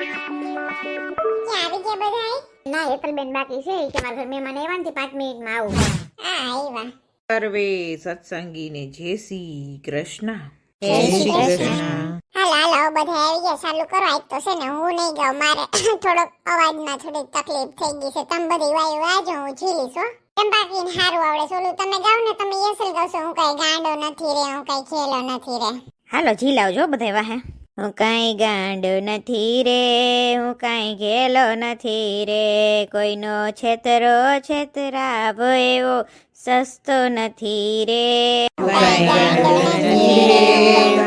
આવી ગયા બધાય? ના હેતલબેન બાકી છે કે મારા ઘર મહેમાન આવ્યા ને પાંચ મિનિટમાં આવું. હા આવ્યા સર્વે સત્સંગીને જય શ્રી કૃષ્ણ. જય શ્રી કૃષ્ણ. હાલો હાલો હવે બધા આવી ગયા. ચાલુ કરો આજ તો છે ને હું નહીં ગાઉં મારે થોડોક અવાજમાં થોડીક તકલીફ થઈ ગઈ છે. તમે બધી વાયુ વાજો હું ઝીલીશ હો. ચંપાકીને હારું આવડે છે? ઓલું તમે ગાવ ને તમે યસલ ગાવશો હું કઈ ગાંડો નથી રે હું કઈ ખેલો નથી રે. હાલો ઝીલાવજો બધા વાહે. હું કાંઈ ગાંડો નથી રે હું કાંઈ ઘેલો નથી રે. કોઈનો છેતરો છેતરાવો એવો સસ્તો નથી રે. કાંઈ ગાંડો નથી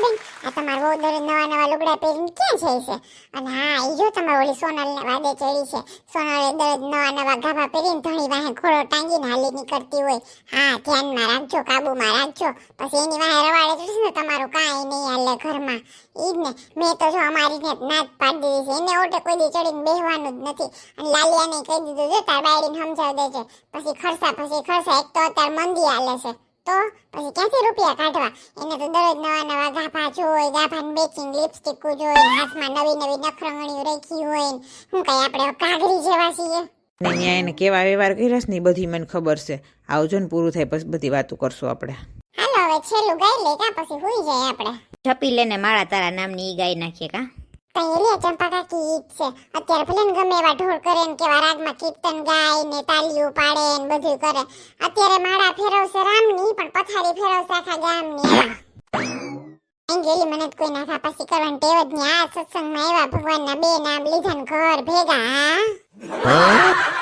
રીટાબેન આ તમારો બહુ નવા નવા લુગડા પહેરીને ક્યાં જાય છે? અને હા એ જો તમારી ઓલી સોનલને વાદે ચડી છે. સોનલે દરરોજ નવા નવા ગાભા પહેરીને ધણી વાહે ઘોડો ટાંગીને હાલી નીકળતી હોય. હા, ધ્યાનમાં રાખજો, કાબુમાં રાખજો. પછી એની વાહે રવાડે ચડશે ને તમારું કાંઈ નહીં હાલે ઘરમાં. એ જ ને, મેં તો જો અમારી ને નાત પાડી દીધી છે. એને ઓટે કોઈ દી ચડીને બેહવાનું જ નથી. અને લાલિયાને કહી દીધું, જો તાર બાયડીને સમજાવી દેજે. પછી ખર્ચા પછી ખર્ચા એક તો અત્યારે મંદી હાલે છે. તો પછી ક્યાંથી રૂપિયા કાઢવા? એને તો દરરોજ નવા નવા ગાભા જોઈ ગાભાને મેચિંગ લિપસ્ટિક જોઈ હાથમાં નવી નવી નખરંગણીઓ રાખી હોય ને. હું કઈ આપણે કાગરી જેવા છીએ? ને એને કેવા વ્યવહાર કર્યા છે ને બધી મને ખબર છે. આવજો ને પૂરું થાય પછી બધી વાતો કરશું આપણે. હાલો હવે છેલ્લું ગાઈ લે કા પછી હોઈ જાય આપણે? છપી લેને મારા તારા નામની ઈ ગાઈ નાખીએ કા? કઈ લે ચંપા કાકી ઈ જ છે. અત્યારે ભલે ને ગમે એવા ઢોળ કરે ને કેવા રાગમાં કીર્તન ગાય ને તાલીઓ પાડે ને બધું કરે. અત્યારે માળા ફેરવશે રામની, પણ પથારી ફેરવશે આખા ગામની. અંજલિ મને કોઈ નાખા પાછી કરવાની ટેવ જ નહીં. આ સત્સંગમાં એવા ભગવાનના બે નામ લીધા ઘર ભેગા હા?